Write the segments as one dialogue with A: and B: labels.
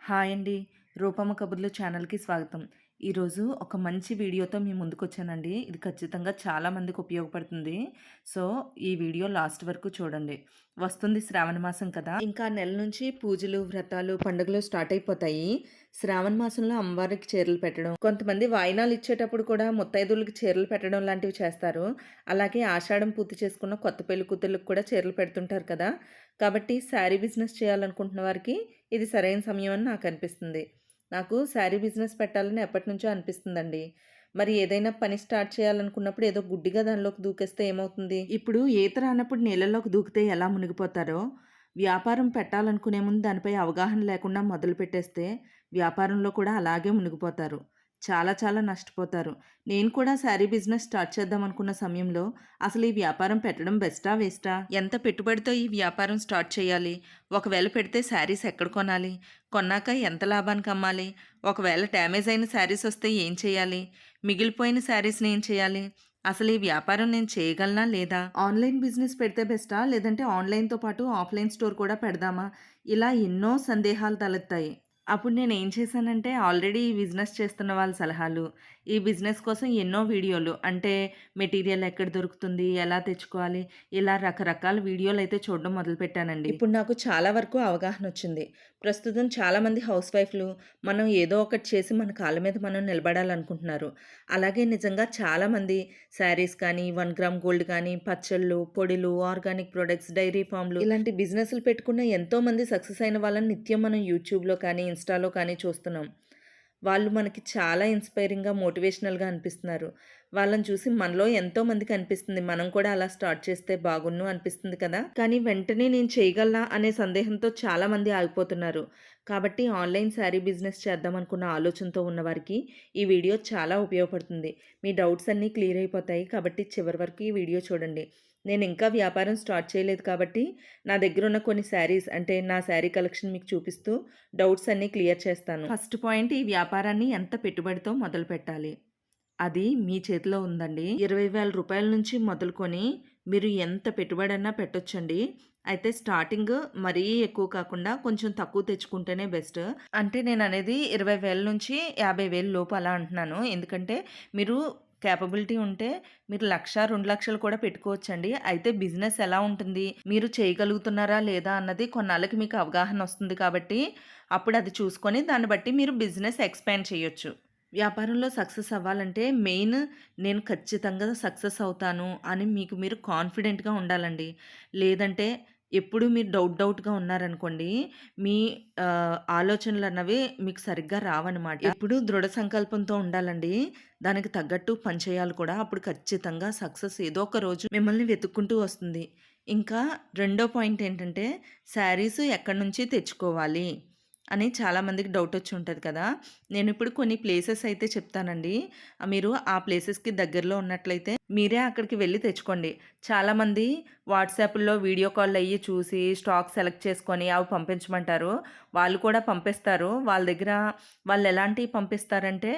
A: Hi అండి. రూపమ్మ కబుర్లు ఛానల్కి స్వాగతం. ఈరోజు ఒక మంచి వీడియోతో మీ ముందుకు వచ్చానండి ఇది ఖచ్చితంగా చాలా మందికి ఉపయోగపడుతుంది. సో ఈ వీడియో లాస్ట్ వరకు చూడండి. వస్తుంది శ్రావణ మాసం కదా. ఇంకా నెల నుంచి పూజలు వ్రతాలు పండుగలు స్టార్ట్ అయిపోతాయి. శ్రావణ మాసంలో అమ్మవారికి చీరలు పెట్టడం కొంతమంది వాయినాలు ఇచ్చేటప్పుడు కూడా ముత్తైదువులకి చీరలు పెట్టడం లాంటివి చేస్తారు. అలాగే ఆషాఢం పూర్తి చేసుకున్న కొత్త పెళ్ళి కూతుర్లకు కూడా చీరలు పెడుతుంటారు కదా. కాబట్టి శారీ బిజినెస్ చేయాలనుకుంటున్న వారికి ఇది సరైన సమయం అని నాకు అనిపిస్తుంది. నాకు శారీ బిజినెస్ పెట్టాలని ఎప్పటి నుంచో అనిపిస్తుందండి. మరి ఏదైనా పని స్టార్ట్ చేయాలనుకున్నప్పుడు ఏదో గుడ్డిగా దానిలోకి దూకేస్తే ఏమవుతుంది? ఇప్పుడు ఈత రానప్పుడు నీళ్ళలోకి దూకితే ఎలా మునిగిపోతారో వ్యాపారం పెట్టాలనుకునే ముందు దానిపై అవగాహన లేకుండా మొదలు పెట్టేస్తే వ్యాపారంలో కూడా అలాగే మునిగిపోతారు. చాలా చాలా నష్టపోతారు. నేను కూడా శారీ బిజినెస్ స్టార్ట్ చేద్దాం అనుకున్న సమయంలో అసలు ఈ వ్యాపారం పెట్టడం బెస్టా వేస్టా? ఎంత పెట్టుబడితో ఈ వ్యాపారం స్టార్ట్ చేయాలి? ఒకవేళ పెడితే శారీస్ ఎక్కడ కొనాలి? కొన్నాక ఎంత లాభానికి అమ్మాలి? ఒకవేళ డ్యామేజ్ అయిన శారీస్ వస్తే ఏం చేయాలి? మిగిలిపోయిన శారీస్ని ఏం చేయాలి? అసలు ఈ వ్యాపారం నేను చేయగలనా లేదా? ఆన్లైన్ బిజినెస్ పెడితే బెస్టా? లేదంటే ఆన్లైన్తో పాటు ఆఫ్లైన్ స్టోర్ కూడా పెడదామా? ఇలా ఎన్నో సందేహాలు తలెత్తాయి. అప్పుడు నేను ఏం చేశానంటే ఆల్రెడీ బిజినెస్ చేస్తున్న వాళ్ళ సలహాలు ఈ బిజినెస్ కోసం ఎన్నో వీడియోలు. అంటే మెటీరియల్ ఎక్కడ దొరుకుతుంది ఎలా తెచ్చుకోవాలి ఇలా రకరకాల వీడియోలు అయితే చూడడం మొదలుపెట్టానండి. ఇప్పుడు నాకు చాలా వరకు అవగాహన వచ్చింది. ప్రస్తుతం చాలామంది హౌస్ వైఫ్లు మనం ఏదో ఒకటి చేసి మన కాళ్ళ మీద మనం నిలబడాలనుకుంటున్నారు. అలాగే నిజంగా చాలామంది శారీస్ కానీ వన్ గ్రామ్ గోల్డ్ కానీ పచ్చళ్ళు పొడిలు ఆర్గానిక్ ప్రొడక్ట్స్ డైరీ ఫామ్లు ఇలాంటి బిజినెస్లు పెట్టుకున్న ఎంతోమంది సక్సెస్ అయిన వాళ్ళని నిత్యం మనం యూట్యూబ్లో కానీ ఇన్స్టాలో కానీ చూస్తున్నాం. వాళ్ళు మనకి చాలా ఇన్స్పైరింగ్గా మోటివేషనల్గా అనిపిస్తున్నారు. వాళ్ళని చూసి మనలో ఎంతో మందికి అనిపిస్తుంది. మనం కూడా అలా స్టార్ట్ చేస్తే బాగున్ను అనిపిస్తుంది కదా. కానీ వెంటనే నేను చేయగలనా అనే సందేహంతో చాలా మంది ఆగిపోతున్నారు. కాబట్టి ఆన్లైన్ శారీ బిజినెస్ చేద్దాం అనుకున్న ఆలోచనతో ఉన్నవారికి ఈ వీడియో చాలా ఉపయోగపడుతుంది. మీ డౌట్స్ అన్నీ క్లియర్ అయిపోతాయి కాబట్టి చివరి వరకు ఈ వీడియో చూడండి. నేను ఇంకా వ్యాపారం స్టార్ట్ చేయలేదు కాబట్టి నా దగ్గర ఉన్న కొన్ని శారీస్ అంటే నా శారీ కలెక్షన్ మీకు చూపిస్తూ డౌట్స్ అన్నీ క్లియర్ చేస్తాను. ఫస్ట్ పాయింట్ ఈ వ్యాపారాన్ని ఎంత పెట్టుబడితో మొదలు పెట్టాలి? అది మీ చేతిలో ఉందండి. ఇరవై వేల రూపాయల నుంచి మొదలుకొని మీరు ఎంత పెట్టుబడి అన్నా పెట్టొచ్చండి. అయితే స్టార్టింగ్ మరీ ఎక్కువ కాకుండా కొంచెం తక్కువ తెచ్చుకుంటేనే బెస్ట్. అంటే నేను అనేది ఇరవై వేల నుంచి యాభై వేల లోపు అలా అంటున్నాను. ఎందుకంటే మీరు క్యాపబిలిటీ ఉంటే మీరు లక్ష రెండు లక్షలు కూడా పెట్టుకోవచ్చండి. అయితే బిజినెస్ ఎలా ఉంటుంది? మీరు చేయగలుగుతున్నారా లేదా అన్నది కొన్నాళ్ళకి మీకు అవగాహన వస్తుంది కాబట్టి అప్పుడు అది చూసుకొని దాన్ని బట్టి మీరు బిజినెస్ ఎక్స్పాండ్ చేయొచ్చు. వ్యాపారంలో సక్సెస్ అవ్వాలంటే మెయిన్ నేను ఖచ్చితంగా సక్సెస్ అవుతాను అని మీకు మీరు కాన్ఫిడెంట్గా ఉండాలండి. లేదంటే ఎప్పుడు మీరు డౌట్ డౌట్గా ఉన్నారనుకోండి మీ ఆలోచనలు అన్నవి మీకు సరిగ్గా రావన్నమాట. ఎప్పుడు దృఢ సంకల్పంతో ఉండాలండి. దానికి తగ్గట్టు పనిచేయాలి కూడా. అప్పుడు ఖచ్చితంగా సక్సెస్ ఏదో ఒక రోజు మిమ్మల్ని వెతుక్కుంటూ వస్తుంది. ఇంకా రెండో పాయింట్ ఏంటంటే శారీస్ ఎక్కడి నుంచి తెచ్చుకోవాలి? అని చాలామందికి డౌట్ వచ్చి ఉంటుంది కదా. నేను ఇప్పుడు కొన్ని ప్లేసెస్ అయితే చెప్తానండి. మీరు ఆ ప్లేసెస్కి దగ్గరలో ఉన్నట్లయితే మీరే అక్కడికి వెళ్ళి తెచ్చుకోండి. చాలామంది వాట్సాప్లో వీడియో కాల్ అయ్యి చూసి స్టాక్ సెలెక్ట్ చేసుకొని అవి పంపించమంటారు. వాళ్ళు కూడా పంపిస్తారు. వాళ్ళ దగ్గర వాళ్ళు ఎలాంటివి పంపిస్తారంటే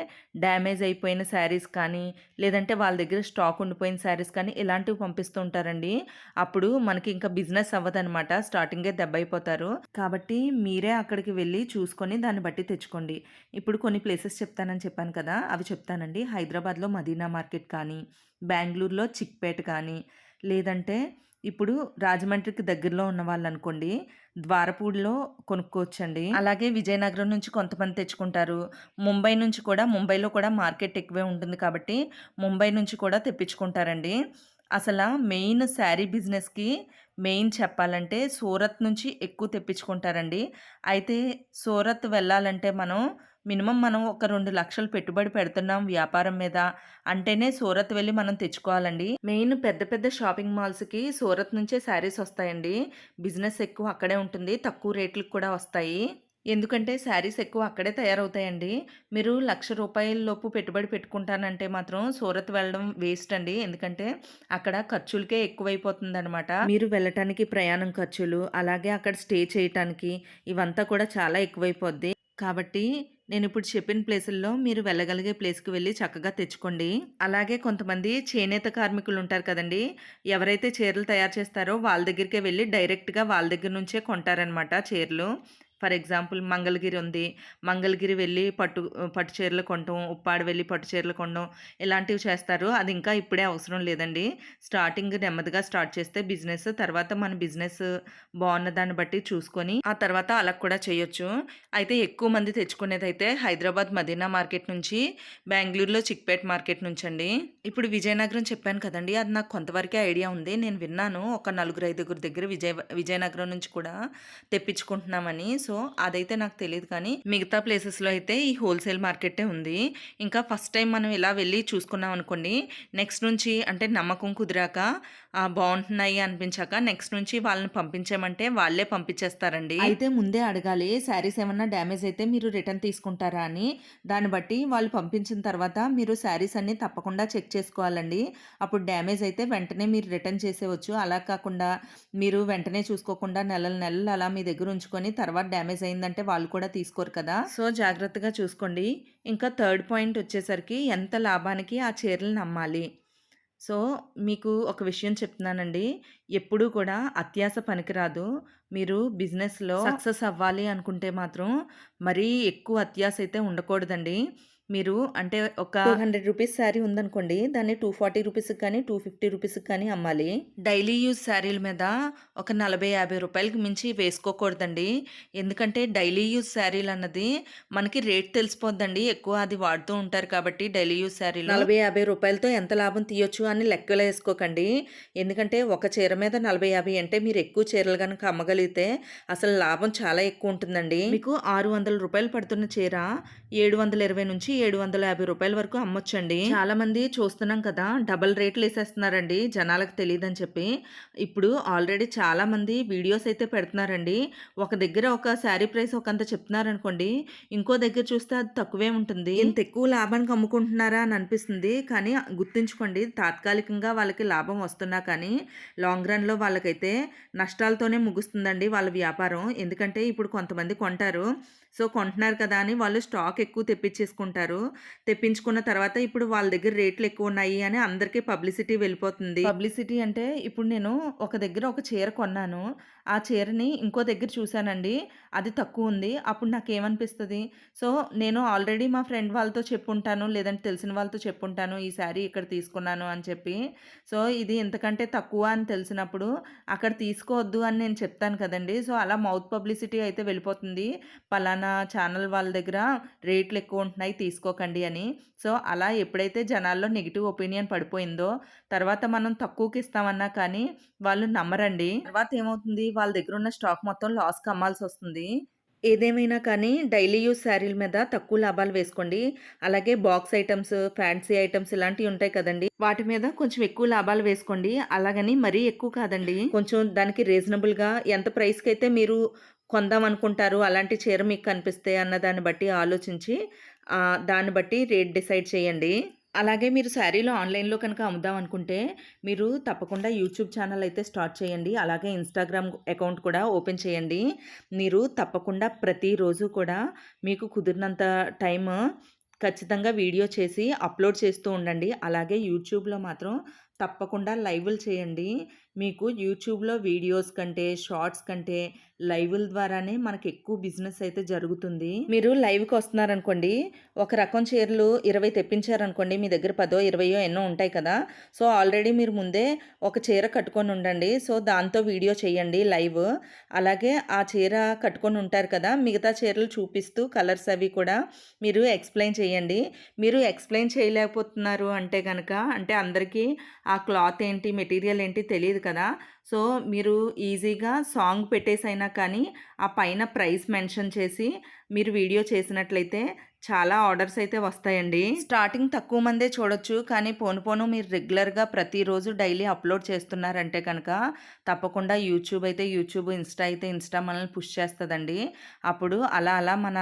A: డ్యామేజ్ అయిపోయిన శారీస్ కానీ లేదంటే వాళ్ళ దగ్గర స్టాక్ ఉండిపోయిన శారీస్ కానీ ఇలాంటివి పంపిస్తూ ఉంటారండి. అప్పుడు మనకి ఇంకా బిజినెస్ అవ్వదనమాట స్టార్టింగే దెబ్బ అయిపోతారు. కాబట్టి మీరే అక్కడికి వెళ్ళి చూసుకొని దాన్ని బట్టి తెచ్చుకోండి. ఇప్పుడు కొన్ని ప్లేసెస్ చెప్తానని చెప్పాను కదా! అవి చెప్తానండి. హైదరాబాద్లో మదీనా మార్కెట్ కానీ బెంగళూరులో చిక్పేట కానీ లేదంటే ఇప్పుడు రాజమండ్రికి దగ్గరలో ఉన్న వాళ్ళు అనుకోండి ద్వారపూడిలో కొనుక్కోవచ్చండి. అలాగే విజయనగరం నుంచి కొంతమంది తెచ్చుకుంటారు. ముంబై నుంచి కూడా ముంబైలో కూడా మార్కెట్ ఎక్కువే ఉంటుంది కాబట్టి ముంబై నుంచి కూడా తెప్పించుకుంటారండి. అసలు మెయిన్ శారీ బిజినెస్కి మెయిన్ చెప్పాలంటే సూరత్ నుంచి ఎక్కువ తెప్పించుకుంటారండి. అయితే సూరత్ వెళ్ళాలంటే మనం మినిమం మనం ఒక రెండు లక్షలు పెట్టుబడి పెడుతున్నాం వ్యాపారం మీద. అంటేనే సూరత్ వెళ్ళి మనం తెచ్చుకోవాలండి. మెయిన్ పెద్ద పెద్ద షాపింగ్ మాల్స్కి సూరత్ నుంచే శారీస్ వస్తాయండి. బిజినెస్ ఎక్కువ అక్కడే ఉంటుంది. తక్కువ రేట్లకు కూడా వస్తాయి. ఎందుకంటే శారీస్ ఎక్కువ అక్కడే తయారవుతాయండి. మీరు లక్ష రూపాయలలోపు పెట్టుబడి పెట్టుకుంటానంటే మాత్రం సూరత్ వెళ్ళడం వేస్ట్ అండి. ఎందుకంటే అక్కడ ఖర్చులకే ఎక్కువైపోతుందనమాట మీరు వెళ్ళటానికి ప్రయాణం ఖర్చులు అలాగే అక్కడ స్టే చేయటానికి ఇవంతా కూడా చాలా ఎక్కువైపోద్ది. కాబట్టి నేను ఇప్పుడు చెప్పిన ప్లేసుల్లో మీరు వెళ్ళగలిగే ప్లేస్కి వెళ్ళి చక్కగా తెచ్చుకోండి. అలాగే కొంతమంది చేనేత కార్మికులు ఉంటారు కదండి ఎవరైతే చీరలు తయారు చేస్తారో వాళ్ళ దగ్గరికే వెళ్ళి డైరెక్ట్గా వాళ్ళ దగ్గర నుంచే కొంటారనమాట చీరలు. ఫర్ ఎగ్జాంపుల్ మంగళగిరి ఉంది. మంగళగిరి వెళ్ళి పట్టు పట్టు చీరలు కొనడం ఉప్పాడు వెళ్ళి పట్టు చీరలు కొనడం ఇలాంటివి చేస్తారు. అది ఇంకా ఇప్పుడే అవసరం లేదండి. స్టార్టింగ్ నెమ్మదిగా స్టార్ట్ చేస్తే బిజినెస్ తర్వాత మన బిజినెస్ బాగున్న దాన్ని బట్టి చూసుకొని ఆ తర్వాత అలా కూడా చేయొచ్చు. అయితే ఎక్కువ మంది తెచ్చుకునేది అయితే హైదరాబాద్ మదీనా మార్కెట్ నుంచి బెంగళూరులో చిక్పేట్ మార్కెట్ నుంచి అండి. ఇప్పుడు విజయనగరం చెప్పాను కదండి. అది నాకు కొంతవరకే ఐడియా ఉంది. నేను విన్నాను. ఒక నలుగురు ఐదుగురు దగ్గర విజయ విజయనగరం నుంచి కూడా తెప్పించుకుంటున్నామని. సో సో అదైతే నాకు తెలియదు కానీ మిగతా ప్లేసెస్లో అయితే ఈ హోల్సేల్ మార్కెటే ఉంది. ఇంకా ఫస్ట్ టైం మనం ఇలా వెళ్ళి చూసుకున్నాం అనుకోండి నెక్స్ట్ నుంచి అంటే నమ్మకం కుదిరాక బాగుంటున్నాయి అనిపించాక నెక్స్ట్ నుంచి వాళ్ళని పంపించామంటే వాళ్ళే పంపించేస్తారండి. అయితే ముందే అడగాలి శారీస్ ఏమన్నా డ్యామేజ్ అయితే మీరు రిటర్న్ తీసుకుంటారా అని. దాన్ని బట్టి వాళ్ళు పంపించిన తర్వాత మీరు శారీస్ అన్ని తప్పకుండా చెక్ చేసుకోవాలండి. అప్పుడు డ్యామేజ్ అయితే వెంటనే మీరు రిటర్న్ చేసేవచ్చు. అలా కాకుండా మీరు వెంటనే చూసుకోకుండా నెలలు నెలలు అలా మీ దగ్గర ఉంచుకొని తర్వాత డ్యామేజ్ అయిందంటే వాళ్ళు కూడా తీసుకోరు కదా. సో జాగ్రత్తగా చూసుకోండి. ఇంకా థర్డ్ పాయింట్ వచ్చేసరికి ఎంత లాభానికి ఆ చీరలు నమ్మాలి. సో మీకు ఒక విషయం చెప్తున్నానండి. ఎప్పుడూ కూడా అత్యాస పనికిరాదు. మీరు బిజినెస్లో సక్సెస్ అవ్వాలి అనుకుంటే మాత్రం మరీ ఎక్కువ అత్యాస అయితే ఉండకూడదండి. మీరు అంటే ఒక టూ హండ్రెడ్ రూపీస్ శారీ ఉందనుకోండి దాన్ని టూ ఫార్టీ రూపీస్కి కానీ టూ ఫిఫ్టీ రూపీస్కి కానీ అమ్మాలి. డైలీ యూజ్ శారీల మీద ఒక నలభై యాభై రూపాయలకి మించి వేసుకోకూడదండి. ఎందుకంటే డైలీ యూజ్ శారీలు అన్నది మనకి రేట్ తెలిసిపోద్దండి. ఎక్కువ అది వాడుతూ ఉంటారు కాబట్టి డైలీ యూజ్ శారీలు. నలభై యాభై రూపాయలతో ఎంత లాభం తీయొచ్చు అని లెక్కలు వేసుకోకండి. ఎందుకంటే ఒక చీర మీద నలభై యాభై అంటే మీరు ఎక్కువ చీరలు కనుక అమ్మగలిగితే అసలు లాభం చాలా ఎక్కువ ఉంటుందండి. మీకు ఆరు వందల రూపాయలు పడుతున్న చీర ఏడు వందల ఇరవై నుంచి ఏడు వందల యాభై రూపాయల వరకు అమ్మొచ్చండి. చాలా మంది చూస్తున్నాం కదా డబల్ రేట్లు వేసేస్తున్నారండి. జనాలకు తెలియదని చెప్పి. ఇప్పుడు ఆల్రెడీ చాలా మంది వీడియోస్ అయితే పెడుతున్నారండి. ఒక దగ్గర ఒక శారీ ప్రైస్ ఒకంత చెప్తున్నారనుకోండి ఇంకో దగ్గర చూస్తే అది తక్కువే ఉంటుంది. ఇంత ఎక్కువ లాభానికి అమ్ముకుంటున్నారా అని అనిపిస్తుంది. కానీ గుర్తుంచుకోండి తాత్కాలికంగా వాళ్ళకి లాభం వస్తున్నా కానీ లాంగ్ రన్లో వాళ్ళకైతే నష్టాలతోనే ముగుస్తుందండి వాళ్ళ వ్యాపారం. ఎందుకంటే ఇప్పుడు కొంతమంది కొంటారు. సో కొంటున్నారు కదా అని వాళ్ళు స్టాక్ ఎక్కువ తెప్పించేసుకుంటారు. తెప్పించుకున్న తర్వాత ఇప్పుడు వాళ్ళ దగ్గర రేట్లు ఎక్కువ ఉన్నాయి అని అందరికీ పబ్లిసిటీ వెళ్ళిపోతుంది. పబ్లిసిటీ అంటే ఇప్పుడు నేను ఒక దగ్గర ఒక చీర కొన్నాను. ఆ చీరని ఇంకో దగ్గర చూశానండి. అది తక్కువ ఉంది. అప్పుడు నాకు ఏమనిపిస్తుంది సో నేను ఆల్రెడీ మా ఫ్రెండ్ వాళ్ళతో చెప్పుంటాను లేదంటే తెలిసిన వాళ్ళతో చెప్పుంటాను ఈ శారీ ఇక్కడ తీసుకున్నాను అని చెప్పి. సో ఇది ఇంతకంటే తక్కువ అని తెలిసినప్పుడు అక్కడ తీసుకోవద్దు అని నేను చెప్తాను కదండి. సో అలా మౌత్ పబ్లిసిటీ అయితే వెళ్ళిపోతుంది. పలానా ఛానల్ వాళ్ళ దగ్గర రేట్లు ఎక్కువ ఉంటున్నాయి తీసుకోకండి అని. సో అలా ఎప్పుడైతే జనాల్లో నెగిటివ్ ఒపీనియన్ పడిపోయిందో తర్వాత మనం తక్కువకి ఇస్తామన్నా కానీ వాళ్ళు నమ్మరండి. తర్వాత ఏమవుతుంది? వాళ్ళ దగ్గర ఉన్న స్టాక్ మొత్తం లాస్కి అమ్మాల్సి వస్తుంది. ఏదేమైనా కానీ డైలీ యూస్ శారీల మీద తక్కువ లాభాలు వేసుకోండి. అలాగే బాక్స్ ఐటమ్స్ ఫ్యాన్సీ ఐటమ్స్ ఇలాంటివి ఉంటాయి కదండి. వాటి మీద కొంచెం ఎక్కువ లాభాలు వేసుకోండి. అలాగని మరీ ఎక్కువ కాదండి. కొంచెం దానికి రీజనబుల్గా ఎంత ప్రైస్కి అయితే మీరు కొందాం అనుకుంటారు అలాంటి చీర మీకు కనిపిస్తే అన్న దాన్ని బట్టి ఆలోచించి దాన్ని బట్టి రేట్ డిసైడ్ చేయండి. అలాగే మీరు శారీలో ఆన్లైన్లో కనుక అమ్ముదాం అనుకుంటే మీరు తప్పకుండా యూట్యూబ్ ఛానల్ అయితే స్టార్ట్ చేయండి. అలాగే ఇన్స్టాగ్రామ్ అకౌంట్ కూడా ఓపెన్ చేయండి. మీరు తప్పకుండా ప్రతిరోజు కూడా మీకు కుదిరినంత టైం ఖచ్చితంగా వీడియో చేసి అప్లోడ్ చేస్తూ ఉండండి. అలాగే యూట్యూబ్లో మాత్రం తప్పకుండా లైవ్లు చేయండి. మీకు యూట్యూబ్లో వీడియోస్ కంటే షార్ట్స్ కంటే లైవ్ల ద్వారానే మనకి ఎక్కువ బిజినెస్ అయితే జరుగుతుంది. మీరు లైవ్కి వస్తున్నారనుకోండి ఒక రకం చీరలు ఇరవై తెప్పించారనుకోండి మీ దగ్గర పదో ఇరవయో ఎన్నో ఉంటాయి కదా. సో ఆల్రెడీ మీరు ముందే ఒక చీర కట్టుకొని ఉండండి. సో దాంతో వీడియో చేయండి లైవ్. అలాగే ఆ చీర కట్టుకొని ఉంటారు కదా మిగతా చీరలు చూపిస్తూ కలర్స్ అవి కూడా మీరు ఎక్స్ప్లెయిన్ చేయండి. మీరు ఎక్స్ప్లెయిన్ చేయలేకపోతున్నారు అంటే కనుక అంటే అందరికీ ఆ క్లాత్ ఏంటి మెటీరియల్ ఏంటి తెలియదు కదా! సో మీరు ఈజీగా సాంగ్ పెట్టేసైనా కానీ ఆ పైన ప్రైస్ మెన్షన్ చేసి మీరు వీడియో చేసినట్లయితే చాలా ఆర్డర్స్ అయితే వస్తాయండి. స్టార్టింగ్ తక్కువ మందే చూడొచ్చు. కానీ పోను పోను మీరు రెగ్యులర్గా ప్రతిరోజు డైలీ అప్లోడ్ చేస్తున్నారంటే కనుక తప్పకుండా యూట్యూబ్ అయితే యూట్యూబ్ ఇన్స్టా అయితే ఇన్స్టా మనల్ని పుష్ చేస్తుందండి. అప్పుడు అలా అలా మన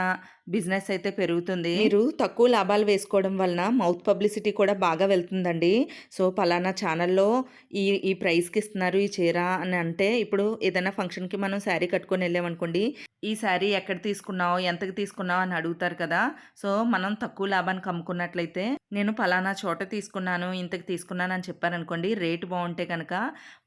A: బిజినెస్ అయితే పెరుగుతుంది. మీరు తక్కువ లాభాలు వేసుకోవడం వలన మౌత్ పబ్లిసిటీ కూడా బాగా వెళ్తుందండి. సో పలానా ఛానల్లో ఈ ఈ ప్రైస్కి ఇస్తున్నారు ఈ చీర అని అంటే ఇప్పుడు ఏదైనా ఫంక్షన్కి మనం శారీ కట్టుకొని వెళ్ళామనుకోండి ఈ శారీ ఎక్కడ తీసుకున్నావు? ఎంతకి తీసుకున్నావు? అని అడుగుతారు కదా. సో మనం తక్కువ లాభానికి అమ్ముకున్నట్లయితే నేను ఫలానా చోట తీసుకున్నాను ఇంతకు తీసుకున్నాను అని చెప్పారనుకోండి రేటు బాగుంటే కనుక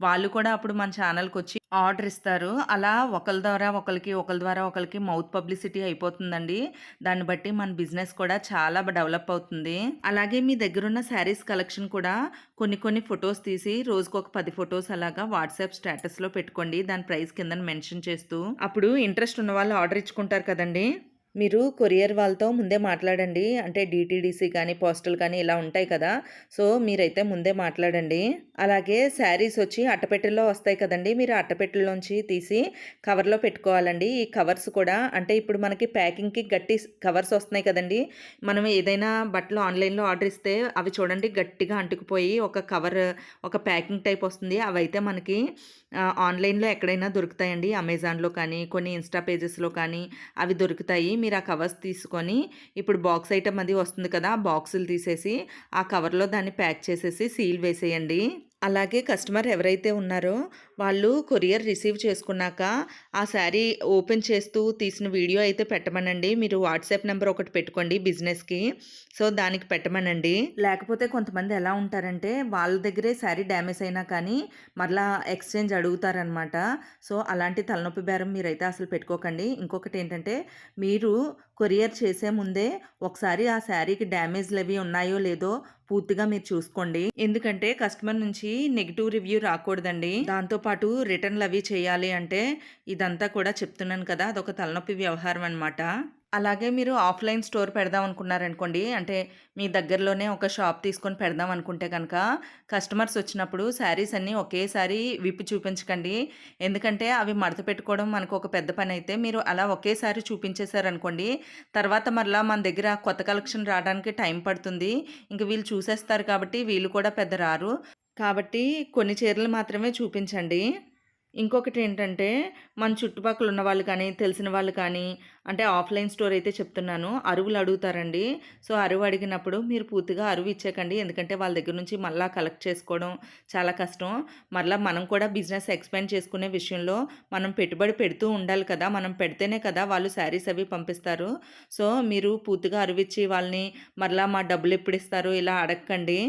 A: వాళ్ళు కూడా అప్పుడు మన ఛానల్కి వచ్చి ఆర్డర్ ఇస్తారు. అలా ఒకళ్ళ ద్వారా ఒకరికి ఒకరి ద్వారా ఒకరికి మౌత్ పబ్లిసిటీ అయిపోతుందండి. దాన్ని బట్టి మన బిజినెస్ కూడా చాలా డెవలప్ అవుతుంది. అలాగే మీ దగ్గరున్న శారీస్ కలెక్షన్ కూడా కొన్ని కొన్ని ఫొటోస్ తీసి రోజుకు ఒక పది ఫొటోస్ అలాగా వాట్సాప్ స్టేటస్‌లో పెట్టుకోండి. దాని ప్రైస్ కిందన మెన్షన్ చేస్తూ. అప్పుడు ఇంట్రెస్ట్ ఉన్న వాళ్ళు ఆర్డర్ ఇచ్చుకుంటారు కదండీ! మీరు కొరియర్ వాళ్ళతో ముందే మాట్లాడండి. అంటే డిటీడీసీ కానీ, పోస్టల్ కానీ ఇలా ఉంటాయి కదా! సో, మీరైతే ముందే మాట్లాడండి. అలాగే శారీస్ వచ్చి అట్టపెట్టెల్లో వస్తాయి కదండి మీరు అట్టపెట్టెల్లోంచి తీసి కవర్‌లో పెట్టుకోవాలండి. ఈ కవర్స్ కూడా అంటే ఇప్పుడు మనకి ప్యాకింగ్‌కి గట్టి కవర్స్ వస్తున్నాయి కదండీ! మనం ఏదైనా బట్టలు ఆన్‌లైన్‌లో ఆర్డర్ ఇస్తే అవి చూడండి గట్టిగా అంటుకుపోయి ఒక కవర్ ఒక ప్యాకింగ్ టైప్ వస్తుంది. అవైతే మనకి ఆన్‌లైన్‌లో ఎక్కడైనా దొరుకుతాయండి. అమెజాన్‌లో కానీ, కొన్ని ఇన్‌స్టా పేజెస్‌లో కానీ అవి దొరుకుతాయి. మీరు ఆ కవర్స్ తీసుకొని ఇప్పుడు బాక్స్ ఐటెమ్ అది వస్తుంది కదా! ఆ బాక్సులు తీసేసి ఆ కవర్‌లో దాన్ని ప్యాక్ చేసేసి సీల్ వేసేయండి. అలాగే కస్టమర్ ఎవరైతే ఉన్నారో వాళ్ళు కొరియర్ రిసీవ్ చేసుకున్నాక ఆ శారీ ఓపెన్ చేస్తూ తీసిన వీడియో అయితే పెట్టమనండి. మీరు వాట్సాప్ నెంబర్ ఒకటి పెట్టుకోండి బిజినెస్‌కి. సో, దానికి పెట్టమనండి. లేకపోతే కొంతమంది ఎలా ఉంటారంటే వాళ్ళ దగ్గరే శారీ డ్యామేజ్ అయినా కానీ మరలా ఎక్స్‌చేంజ్ అడుగుతారనమాట. సో, అలాంటి తలనొప్పి బేరం మీరైతే అసలు పెట్టుకోకండి. ఇంకొకటి ఏంటంటే మీరు కొరియర్ చేసే ముందే ఒకసారి ఆ శారీకి డ్యామేజ్లు అవి ఉన్నాయో లేదో పూర్తిగా మీరు చూసుకోండి. ఎందుకంటే కస్టమర్ నుంచి నెగిటివ్ రివ్యూ రాకూడదండి. దాంతో పాటు అవి చేయాలి అంటే ఇదంతా కూడా చెప్తున్నాను కదా! అదొక తలనొప్పి వ్యవహారం అనమాట. అలాగే మీరు ఆఫ్‌లైన్ స్టోర్ పెడదాం అనుకున్నారనుకోండి. అంటే మీ దగ్గరలోనే ఒక షాప్ తీసుకొని పెడదాం అనుకుంటే కనుక కస్టమర్స్ వచ్చినప్పుడు శారీస్ అన్నీ ఒకేసారి విప్పి చూపించకండి. ఎందుకంటే అవి మడత పెట్టుకోవడం మనకు ఒక పెద్ద పని అయితే మీరు అలా ఒకేసారి చూపించేశారనుకోండి తర్వాత మరలా మన దగ్గర కొత్త కలెక్షన్ రావడానికి టైం పడుతుంది. ఇంక వీళ్ళు చూసేస్తారు కాబట్టి వీళ్ళు కూడా పెద్ద రారు. కాబట్టి కొన్ని చీరలు మాత్రమే చూపించండి. ఇంకొకటి ఏంటంటే మన చుట్టుపక్కల ఉన్న వాళ్ళు కానీ, తెలిసిన వాళ్ళు కానీ అంటే ఆఫ్‌లైన్ స్టోర్ అయితే చెప్తున్నాను. అరువులు అడుగుతారండి. సో, అరువు అడిగినప్పుడు మీరు పూర్తిగా అరువు ఇచ్చేయకండి. ఎందుకంటే వాళ్ళ దగ్గర నుంచి మళ్ళా కలెక్ట్ చేసుకోవడం చాలా కష్టం. మరలా మనం కూడా బిజినెస్ ఎక్స్‌పాండ్ చేసుకునే విషయంలో మనం పెట్టుబడి పెడుతూ ఉండాలి కదా! మనం పెడితేనే కదా వాళ్ళు శారీస్ అవి పంపిస్తారు. సో, మీరు పూర్తిగా అరువిచ్చి వాళ్ళని మరలా మా డబ్బులు ఎప్పుడు ఇస్తారు ఇలా అడగండి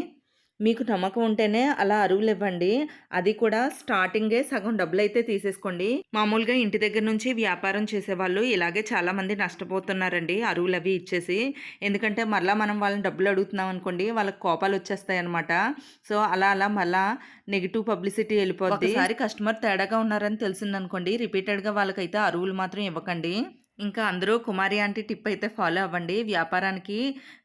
A: మీకు నమ్మకం ఉంటేనే అలా అరువులు ఇవ్వండి అది కూడా స్టార్టింగే సగం డబ్బులు అయితే తీసేసుకోండి. మామూలుగా ఇంటి దగ్గర నుంచి వ్యాపారం చేసేవాళ్ళు ఇలాగే చాలామంది నష్టపోతున్నారండి అరువులు అవి ఇచ్చేసి. ఎందుకంటే మరలా మనం వాళ్ళని డబ్బులు అడుగుతున్నాం అనుకోండి వాళ్ళకి కోపాలు కోపాలొచ్చేస్తాయన్నమాట. సో, అలా అలా మళ్ళా నెగిటివ్ పబ్లిసిటీ వెళ్ళిపోతుంది ఒకసారి కస్టమర్ తేడాగా ఉన్నారని తెలిసిందనుకోండి రిపీటెడ్‌గా వాళ్ళకైతే అరువులు మాత్రం ఇవ్వకండి. ఇంకా అందరూ కుమారి ఆంటీ టిప్ అయితే ఫాలో అవ్వండి. వ్యాపారానికి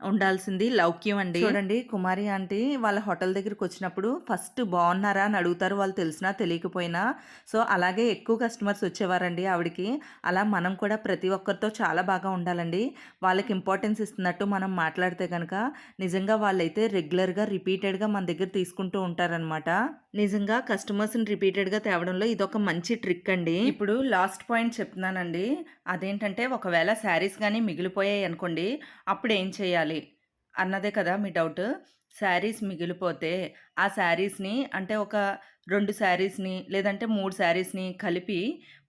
A: ఉండాల్సింది లౌక్యం అండి. చూడండి కుమారి ఆంటీ వాళ్ళ హోటల్ దగ్గరికొచ్చినప్పుడు ఫస్ట్ బాగున్నారా అని అడుగుతారు. వాళ్ళు తెలిసినా తెలియకపోయినా. సో, అలాగే ఎక్కువ కస్టమర్స్ వచ్చేవారండి ఆవిడకి. అలా మనం కూడా ప్రతి ఒక్కరితో చాలా బాగా ఉండాలండి. వాళ్ళకి ఇంపార్టెన్స్ ఇస్తున్నట్టు మనం మాట్లాడితే గనక నిజంగా వాళ్ళైతే రెగ్యులర్‌గా రిపీటెడ్‌గా మన దగ్గర తీసుకుంటూ ఉంటారనమాట. నిజంగా కస్టమర్స్‌ని రిపీటెడ్‌గా తేవడంలో ఇదొక మంచి ట్రిక్ అండి. ఇప్పుడు లాస్ట్ పాయింట్ చెప్తున్నానండి. ఏంటంటే ఒకవేళ శారీస్ కానీ మిగిలిపోయాయి అనుకోండి. అప్పుడు ఏం చేయాలి? అన్నదే కదా మీ డౌట్. శారీస్ మిగిలిపోతే ఆ శారీస్‌ని అంటే ఒక రెండు శారీస్‌ని లేదంటే మూడు శారీస్‌ని కలిపి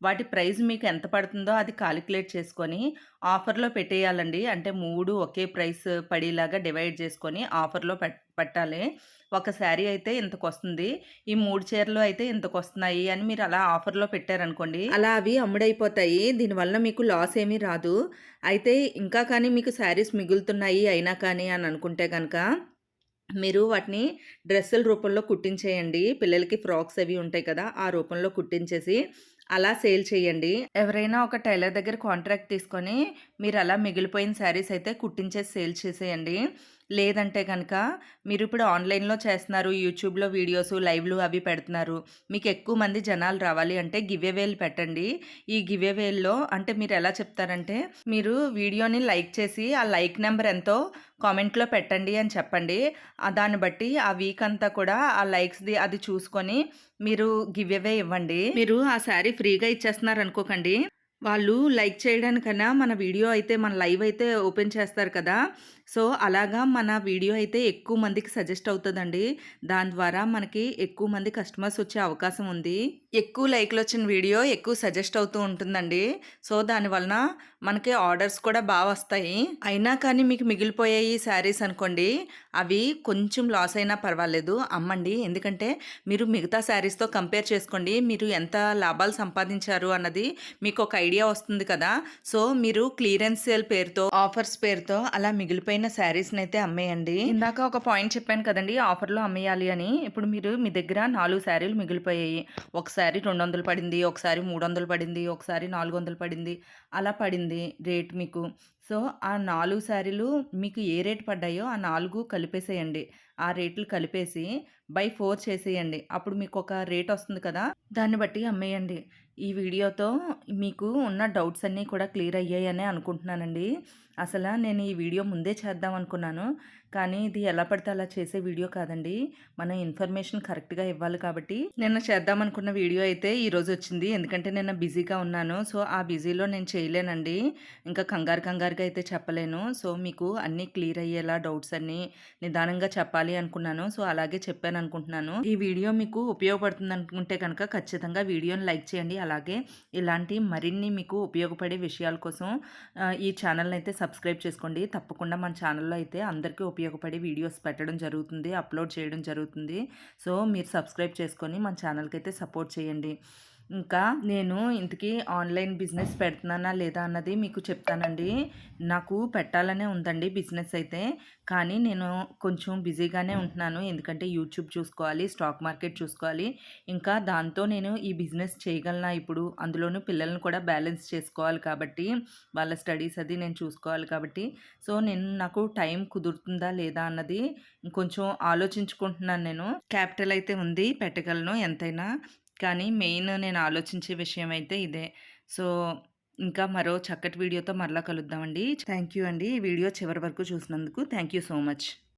A: వాటి ప్రైస్ మీకు ఎంత పడుతుందో అది కాలిక్యులేట్ చేసుకొని ఆఫర్‌లో పెట్టేయాలండి. అంటే మూడు ఒకే ప్రైస్ పడేలాగా డివైడ్ చేసుకొని ఆఫర్‌లో పెట్ పెట్టాలి. ఒక శారీ అయితే ఇంతకొస్తుంది. ఈ మూడు చీరలు అయితే ఇంతకొస్తున్నాయి అని మీరు అలా ఆఫర్‌లో పెట్టారనుకోండి. అలా అవి అమ్ముడైపోతాయి. దీనివల్ల మీకు లాస్ ఏమీ రాదు. అయితే ఇంకా కానీ మీకు శారీస్ మిగులుతున్నాయి అయినా కానీ అని అనుకుంటే కనుక మీరు వాటిని డ్రెస్సుల రూపంలో కుట్టించేయండి. పిల్లలకి ఫ్రాక్స్ అవి ఉంటాయి కదా! ఆ రూపంలో కుట్టించేసి అలా సేల్ చేయండి. ఎవరైనా ఒక టైలర్ దగ్గర కాంట్రాక్ట్ తీసుకొని మీరు అలా మిగిలిపోయిన శారీస్ అయితే కుట్టించేసి సేల్ చేసేయండి. లేదంటే కనుక మీరు ఇప్పుడు ఆన్‌లైన్‌లో చేస్తున్నారు. యూట్యూబ్‌లో వీడియోస్, లైవ్‌లు అవి పెడుతున్నారు. మీకు ఎక్కువ మంది జనాలు రావాలి అంటే గివ్ అవేలు పెట్టండి. ఈ గివ్ అవేల్లో అంటే మీరు ఎలా చెప్తారంటే మీరు వీడియోని లైక్ చేసి ఆ లైక్ నెంబర్ ఎంతో కామెంట్‌లో పెట్టండి అని చెప్పండి. దాన్ని బట్టి ఆ వీక్ అంతా కూడా ఆ లైక్స్‌ది అది చూసుకొని మీరు గివ్ అవే ఇవ్వండి. మీరు ఆ శారీ ఫ్రీగా ఇచ్చేస్తున్నారు అనుకోకండి వాళ్ళు లైక్ చేయడానికన్నా మన వీడియో అయితే మన లైవ్ అయితే ఓపెన్ చేస్తారు కదా! సో, అలాగా మన వీడియో అయితే ఎక్కువ మందికి సజెస్ట్ అవుతుందండి దాని ద్వారా మనకి ఎక్కువ మంది కస్టమర్స్ వచ్చే అవకాశం ఉంది. ఎక్కువ లైక్‌లొచ్చిన వీడియో ఎక్కువ సజెస్ట్ అవుతూ ఉంటుందండి. సో, దానివలన మనకి ఆర్డర్స్ కూడా బాగా వస్తాయి అయినా కానీ మీకు మిగిలిపోయాయి శారీస్ అనుకోండి అవి కొంచెం లాస్ అయినా పర్వాలేదు అమ్మండి ఎందుకంటే మీరు మిగతా శారీస్తో కంపేర్ చేసుకోండి మీరు ఎంత లాభాలు సంపాదించారు అన్నది మీకు ఒక ఐడియా వస్తుంది కదా సో మీరు క్లియరెన్స్ సేల్ పేరుతో ఆఫర్స్ పేరుతో అలా మిగిలిపోయిన శారీస్ని అయితే అమ్మేయండి. ఇందాక ఒక పాయింట్ చెప్పాను కదండి ఆఫర్లో అమ్మేయాలి అని. ఇప్పుడు మీరు మీ దగ్గర నాలుగు శారీలు మిగిలిపోయాయి. ఒకసారి రెండు వందలు పడింది ఒకసారి మూడు వందలు పడింది ఒకసారి నాలుగు వందలు పడింది అలా పడింది రేట్ మీకు. సో ఆ నాలుగు శారీలు మీకు ఏ రేట్ పడ్డాయో ఆ నాలుగు కలిపేసేయండి. ఆ రేట్లు కలిపేసి బై ఫోర్ చేసేయండి. అప్పుడు మీకు ఒక రేట్ వస్తుంది కదా దాన్ని బట్టి అమ్మేయండి. ఈ వీడియోతో మీకు ఉన్న డౌట్స్ అన్నీ కూడా క్లియర్ అయ్యాయని అనుకుంటున్నానండి. అసలు నేను ఈ వీడియో ముందే చేద్దాం అనుకున్నాను. కానీ ఇది ఎలా పడితే అలా చేసే వీడియో కాదండి. మన ఇన్ఫర్మేషన్ కరెక్ట్గా ఇవ్వాలి కాబట్టి. నిన్న చేద్దామనుకున్న వీడియో అయితే ఈరోజు వచ్చింది. ఎందుకంటే నిన్న బిజీగా ఉన్నాను. సో ఆ బిజీలో నేను చేయలేనండి. ఇంకా కంగారు కంగారుగా అయితే చెప్పలేను. సో మీకు అన్నీ క్లియర్ అయ్యేలా డౌట్స్ అన్నీ నిదానంగా చెప్పాలి అనుకున్నాను. సో అలాగే చెప్పాను అనుకుంటున్నాను. ఈ వీడియో మీకు ఉపయోగపడుతుంది అనుకుంటే కనుక ఖచ్చితంగా వీడియోని లైక్ చేయండి. అలాగే ఇలాంటి మరిన్ని మీకు ఉపయోగపడే విషయాల కోసం ఈ ఛానల్ని అయితే సబ్స్క్రైబ్ చేసుకోండి. తప్పకుండా మన ఛానల్లో అయితే అందరికీ ఉపయోగపడే వీడియోస్ పెట్టడం జరుగుతుంది అప్లోడ్ చేయడం జరుగుతుంది. సో మీరు సబ్స్క్రైబ్ చేసుకొని మన ఛానల్కి అయితే సపోర్ట్ చేయండి. ఇంకా నేను ఇంతకీ ఆన్లైన్ బిజినెస్ పెడుతున్నానా లేదా అన్నది మీకు చెప్తానండి. నాకు పెట్టాలనే ఉందండి బిజినెస్ అయితే. కానీ నేను కొంచెం బిజీగానే ఉంటున్నాను. ఎందుకంటే యూట్యూబ్ చూసుకోవాలి స్టాక్ మార్కెట్ చూసుకోవాలి. ఇంకా దాంతో నేను ఈ బిజినెస్ చేయగలనా ఇప్పుడు? అందులోనూ పిల్లల్ని కూడా బ్యాలెన్స్ చేసుకోవాలి కాబట్టి వాళ్ళ స్టడీస్ అది నేను చూసుకోవాలి కాబట్టి. సో నేను నాకు టైం కుదురుతుందా లేదా అన్నది కొంచెం ఆలోచించుకుంటున్నాను నేను. క్యాపిటల్ అయితే ఉంది పెట్టగలను ఎంతైనా. కానీ మెయిన్ నేను ఆలోచించే విషయం అయితే ఇదే. సో ఇంకా మరో చక్కటి వీడియోతో మరలా కలుద్దామండి. థ్యాంక్ యూ అండి. ఈ వీడియో చివరి వరకు చూసినందుకు థ్యాంక్ యూ సో మచ్.